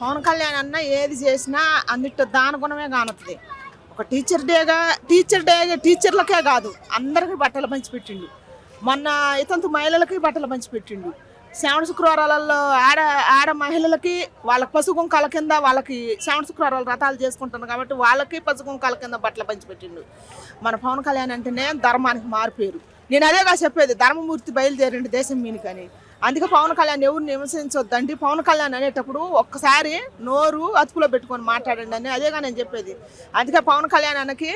పవన్ కళ్యాణ్ అన్న ఏది చేసినా అన్నిట్లో దాన గుణమే ఒక టీచర్ డేగా టీచర్ డే టీచర్లకే కాదు అందరికీ బట్టలు పంచిపెట్టిండు మొన్న ఇతంతు మహిళలకి బట్టలు పంచిపెట్టిండు శ్రావణ శుక్రవారాలలో ఆడ ఆడ మహిళలకి వాళ్ళ కల కింద వాళ్ళకి శ్రావణ శుక్రవారాలు రథాలు చేసుకుంటున్నారు కాబట్టి వాళ్ళకి పసుకుంకాల కింద బట్టలు పంచిపెట్టిండు మన పవన్ కళ్యాణ్ అంటేనే ధర్మానికి మారిపోయారు నేను అదేగా చెప్పేది ధర్మమూర్తి బయలుదేరిండు దేశం మీనికని. అందుకే పవన్ కళ్యాణ్ ఎవరు విమర్శించొద్దండి. పవన్ కళ్యాణ్ అనేటప్పుడు ఒక్కసారి నోరు అదుపులో పెట్టుకొని మాట్లాడండి అని అదేగా నేను చెప్పేది. అందుకే పవన్ కళ్యాణ్ అన్నకి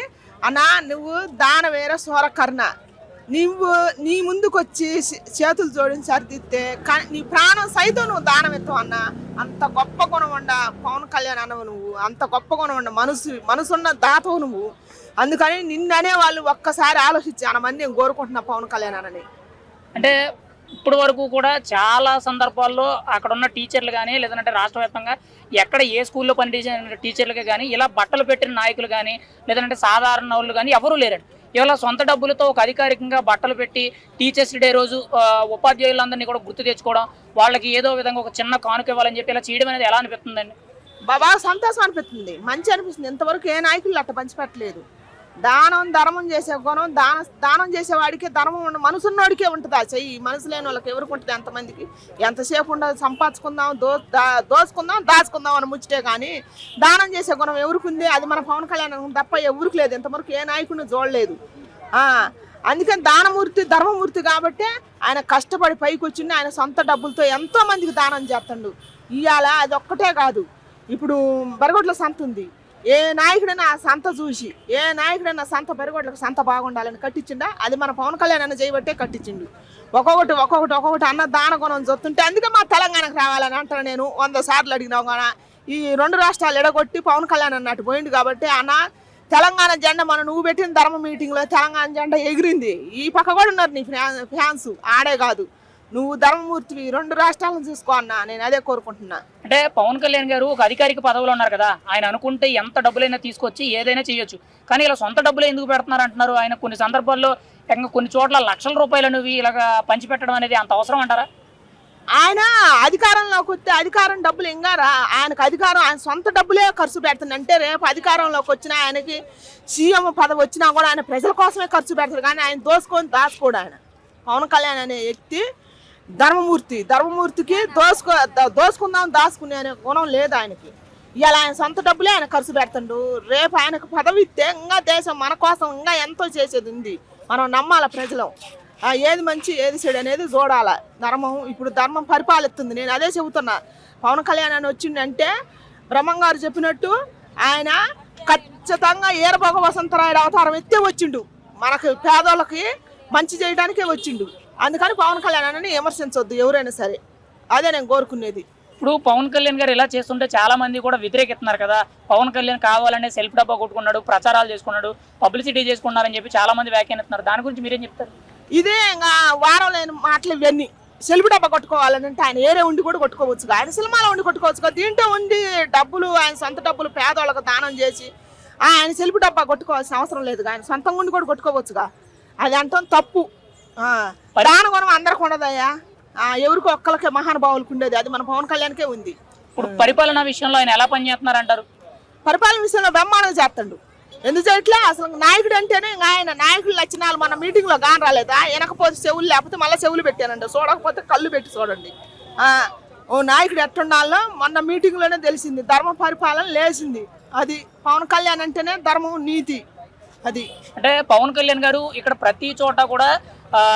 అన్న నువ్వు దాన వేరే సోర కర్ణ. నువ్వు నీ ముందుకు వచ్చి చేతులు జోడించి సరిదిద్దే కానీ నీ ప్రాణం సైతం నువ్వు దానం ఎత్తావు అన్న. అంత గొప్ప గుణం ఉండ పవన్ కళ్యాణ్ అన్నవు నువ్వు. అంత గొప్ప గుణం ఉండ మనసు మనసున్న దాతవు నువ్వు. అందుకని నిన్ననే వాళ్ళు ఒక్కసారి ఆలోచించి అన్న మంది నేను కోరుకుంటున్నా పవన్ కళ్యాణ్ అనని అంటే ఇప్పటి వరకు కూడా చాలా సందర్భాల్లో అక్కడ ఉన్న టీచర్లు కానీ లేదంటే రాష్ట్ర వ్యాప్తంగా ఎక్కడ ఏ స్కూల్లో పనిచేసిన టీచర్లకి కానీ ఇలా బట్టలు పెట్టిన నాయకులు కానీ లేదంటే సాధారణ వాళ్ళు కానీ ఎవరూ లేరండి. ఇవాళ సొంత డబ్బులతో ఒక అధికారికంగా బట్టలు పెట్టి టీచర్స్ డే రోజు ఉపాధ్యాయులందరినీ కూడా గుర్తు తెచ్చుకోవడం వాళ్ళకి ఏదో విధంగా ఒక చిన్న కానుక ఇవ్వాలని చెప్పి ఇలా చేయడం అనేది ఎలా అనిపిస్తుందండి? బాగా సంతోషం అనిపిస్తుంది. మంచి అనిపిస్తుంది. ఇంతవరకు ఏ నాయకులు అట్ట పంచిపెట్టలేదు. దానం ధర్మం చేసే గుణం దాన దానం చేసేవాడికి ధర్మం ఉండ మనసున్నోడికే ఉంటుంది ఆ చెయ్యి. మనసు లేని వాళ్ళకి ఎవరికి ఉంటుంది ఎంతమందికి ఎంతసేపు ఉండదు? సంపాదించుకుందాం దో దా- దోసుకుందాం దాచుకుందాం అని ముచ్చటే కానీ దానం చేసే గుణం ఎవరికి ఉంది? అది మన పవన్ కళ్యాణ్ తప్ప ఎవరికి లేదు. ఇంతవరకు ఏ నాయకుడిని చూడలేదు. అందుకని దానమూర్తి ధర్మమూర్తి కాబట్టి ఆయన కష్టపడి పైకి వచ్చింది ఆయన సొంత డబ్బులతో ఎంతో మందికి దానం చేస్తుండు ఇవాళ అది ఒక్కటే కాదు. ఇప్పుడు బరగొడ్ల సంత ఉంది. ఏ నాయకుడైనా ఆ సంత చూసి ఏ నాయకుడైనా సంత బరగొడ్లకు సంత బాగుండాలని కట్టించిండా? అది మన పవన్ కళ్యాణ్ అన్న చేయబట్టే కట్టించిండు. ఒక్కొక్కటి ఒక్కొక్కటి ఒక్కొక్కటి అన్న దాన గుణం చూస్తుంటే అందుకే మా తెలంగాణకు రావాలని అంటాను నేను. వంద సార్లు అడిగినావు కానీ ఈ రెండు రాష్ట్రాలు ఎడగొట్టి పవన్ కళ్యాణ్ అన్నట్టు పోయిండు కాబట్టి అన్న తెలంగాణ జెండా మన నువ్వు పెట్టిన ధర్మ మీటింగ్లో తెలంగాణ జెండా ఎగిరింది. ఈ పక్క కూడా ఉన్నారు నీ ఫ్యా- ఫ్యాన్స్. ఆడే కాదు. నువ్వు ధర్మమూర్తివి రెండు రాష్ట్రాలను చూసుకో అన్న. నేను అదే కోరుకుంటున్నా. అంటే పవన్ కళ్యాణ్ గారు ఒక అధికారిక పదవిలో ఉన్నారు కదా ఆయన అనుకుంటే ఎంత డబ్బులైనా తీసుకొచ్చి ఏదైనా చేయొచ్చు. కానీ ఇలా సొంత డబ్బులు ఎందుకు పెడుతున్నారు అంటున్నారు? ఆయన కొన్ని సందర్భాల్లో ఇంకా కొన్ని చోట్ల లక్షల రూపాయలు అనేవి ఇలాగా పంచిపెట్టడం అనేది అంత అవసరం అంటారా? ఆయన అధికారంలోకి వస్తే అధికారం డబ్బులు ఇంకా రా ఆయనకు అధికారం ఆయన సొంత డబ్బులే ఖర్చు పెడుతుంది. అంటే రేపు అధికారంలోకి వచ్చినా ఆయనకి సీఎం పదవి వచ్చినా కూడా ఆయన ప్రజల కోసమే ఖర్చు పెడతాడు కానీ ఆయన దోసుకొని దాచుకోడు ఆయన. పవన్ కళ్యాణ్ అనే వ్యక్తి ధర్మమూర్తి ధర్మమూర్తికి దోసుకో దోసుకుందాం దాచుకునే అనే గుణం లేదు ఆయనకి. ఇవాళ ఆయన సొంత డబ్బులే ఆయన ఖర్చు పెడుతుండు. రేపు ఆయనకు పదవి ఇస్తే ఇంకా దేశం మన కోసం ఇంకా ఎంతో చేసేది ఉంది. మనం నమ్మాల ప్రజలు? ఆ, ఏది మంచి ఏది చెడు అనేది చూడాల. ధర్మం ఇప్పుడు ధర్మం పరిపాలిస్తుంది. నేను అదే చెబుతున్నా. పవన్ కళ్యాణ్ అని వచ్చిండంటే బ్రహ్మం గారు చెప్పినట్టు ఆయన ఖచ్చితంగా ఏరబోగ వసంతరాయుడు అవతారం ఎత్తే వచ్చిండు. మనకు పేదోళ్ళకి మంచి చేయడానికే వచ్చిండు. అందుకని పవన్ కళ్యాణ్ అని విమర్శించొద్దు ఎవరైనా సరే. అదే నేను కోరుకునేది. ఇప్పుడు పవన్ కళ్యాణ్ గారు ఇలా చేస్తుంటే చాలా మంది కూడా వ్యతిరేకిస్తున్నారు కదా. పవన్ కళ్యాణ్ కావాలనే సెల్ఫ్ డబ్బా కొట్టుకున్నాడు ప్రచారాలు చేసుకున్నాడు పబ్లిసిటీ చేసుకున్నారని చెప్పి చాలా మంది వ్యాఖ్యానిస్తున్నారు. దాని గురించి మీరేం చెప్తారు? ఇదే ఇంకా వారం లేని మాటలు ఇవన్నీ. సెల్ఫ్ డబ్బా కొట్టుకోవాలని అంటే ఆయన ఏరే ఉండి కూడా కొట్టుకోవచ్చు ఆయన సినిమాలో ఉండి కొట్టుకోవచ్చు కదా. దీంట్లో ఉండి డబ్బులు ఆయన సొంత డబ్బులు పేదవాళ్ళకు దానం చేసి ఆయన సెల్ఫ్ డబ్బా కొట్టుకోవాల్సిన అవసరం లేదు ఆయన సొంతంగా ఉండి కూడా కొట్టుకోవచ్చుగా అది అంటాం తప్పు. ఆ, దాన గుణం అందరికి ఉండదయ్యా. ఆ, ఎవరికో ఒక్కరికే మహానుభావులకు ఉండేది. అది మన పవన్ కళ్యాణ్కే ఉంది. ఇప్పుడు పరిపాలన విషయంలో ఆయన ఎలా పనిచేస్తున్నారు అంటారు పరిపాలన విషయంలో బ్రహ్మాండం చేస్తాడు. ఎందుకు చేయట్లే? అసలు నాయకుడు అంటేనే ఇంకా ఆయన నాయకులు లక్షణాలు మన మీటింగ్లో గాని రాలేదా? వెనకపోతే చెవులు లేకపోతే మళ్ళీ చెవులు పెట్టానండి చూడకపోతే కళ్ళు పెట్టి చూడండి. ఆ, ఓ నాయకుడు ఎట్టుండాలో మొన్న మీటింగ్లోనే తెలిసింది. ధర్మ పరిపాలన లేచింది. అది పవన్ కళ్యాణ్ అంటేనే ధర్మం నీతి. అది. అంటే పవన్ కళ్యాణ్ గారు ఇక్కడ ప్రతి చోట కూడా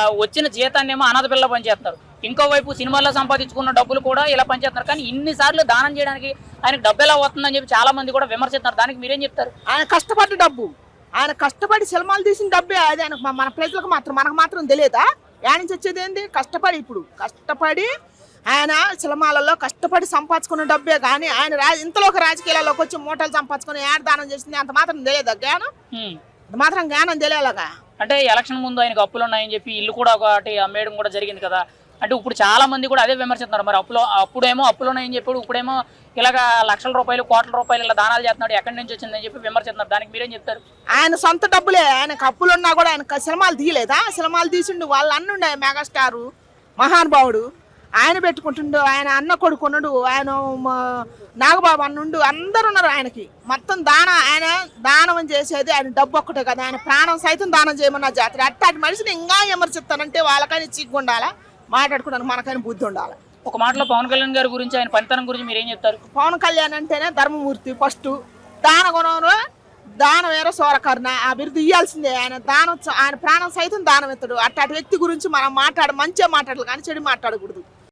వచ్చిన జీతాన్ని ఏమో అనాథ పిల్ల పనిచేస్తున్నారు ఇంకోవైపు సినిమాల్లో సంపాదించుకున్న డబ్బులు కూడా ఇలా పనిచేస్తున్నారు కానీ ఇన్నిసార్లు దానం చేయడానికి ఆయనకు డబ్బు ఎలా వస్తుందని చెప్పి చాలా మంది కూడా విమర్శిస్తున్నారు. దానికి మీరేం చెప్తారు? ఆయన కష్టపడ్డ డబ్బు. ఆయన కష్టపడి సినిమాలు తీసిన డబ్బే అది. ఆయనకు మన- ప్రజలకు మాత్రం మనకు మాత్రం తెలియదా? ఆయన వచ్చేది ఏంది? కష్టపడి ఇప్పుడు. కష్టపడి ఆయన సినిమాలలో కష్టపడి సంపాదించుకున్న డబ్బే కానీ ఆయన ఇంతలోకి రాజకీయాల్లోకి వచ్చి మూటలు సంపాదించుకుని ఏడ దానం చేసింది అంత మాత్రం తెలియదా? జ్ఞానం. అంత మాత్రం జ్ఞానం తెలియాలగా. అంటే ఎలక్షన్ ముందు ఆయనకు అప్పులు ఉన్నాయని చెప్పి ఇల్లు కూడా ఒకటి అమ్మేయడం కూడా జరిగింది కదా. అంటే ఇప్పుడు చాలా మంది కూడా అదే విమర్శిస్తున్నారు. మరి అప్పులో అప్పుడేమో అప్పులు ఉన్నాయని చెప్పి ఇప్పుడేమో ఇలాగ లక్షల రూపాయలు కోట్ల రూపాయలు ఇలా దానాలు చేస్తున్నాడు ఎక్కడి నుంచి వచ్చిందని చెప్పి విమర్శిస్తున్నారు. దానికి మీరేం చెప్తారు? ఆయన సొంత డబ్బులే ఆయనకు అప్పులు ఉన్నా కూడా ఆయన సినిమాలు తీయలేదా? సినిమాలు తీసిండు వాళ్ళ అన్నుండే మెగాస్టారు మహానుభావుడు. ఆయన పెట్టుకుంటుండు ఆయన అన్న కొడుకున్నాడు ఆయన నాగబాబు అన్నుండు అందరు ఉన్నారు ఆయనకి. మొత్తం దాన ఆయన దానం చేసేది ఆయన డబ్బు ఒక్కటే కదా. ఆయన ప్రాణం సైతం దానం చేయమన్న జాతర. అట్టాటి మనిషిని ఇంకా విమర్శిస్తానంటే వాళ్ళకని చిగ్గు ఉండాలా? మాట్లాడుకోవడానికి మనకని బుద్ధి ఉండాలి? ఒక మాటలో పవన్ కళ్యాణ్ గారి గురించి ఆయన పనితనం గురించి మీరు ఏం చెప్తారు? పవన్ కళ్యాణ్ అంటేనే ధర్మమూర్తి ఫస్ట్. దాన గుణంలో దానం వేరే సోరకర్ణ ఆ బిరుదు ఇవ్వాల్సిందే ఆయన దానం ఆయన ప్రాణం సైతం దానం ఎత్తాడు. అట్లాంటి వ్యక్తి గురించి మనం మాట్లాడ మంచిగా మాట్లాడాలి కానీ చెడు మాట్లాడకూడదు.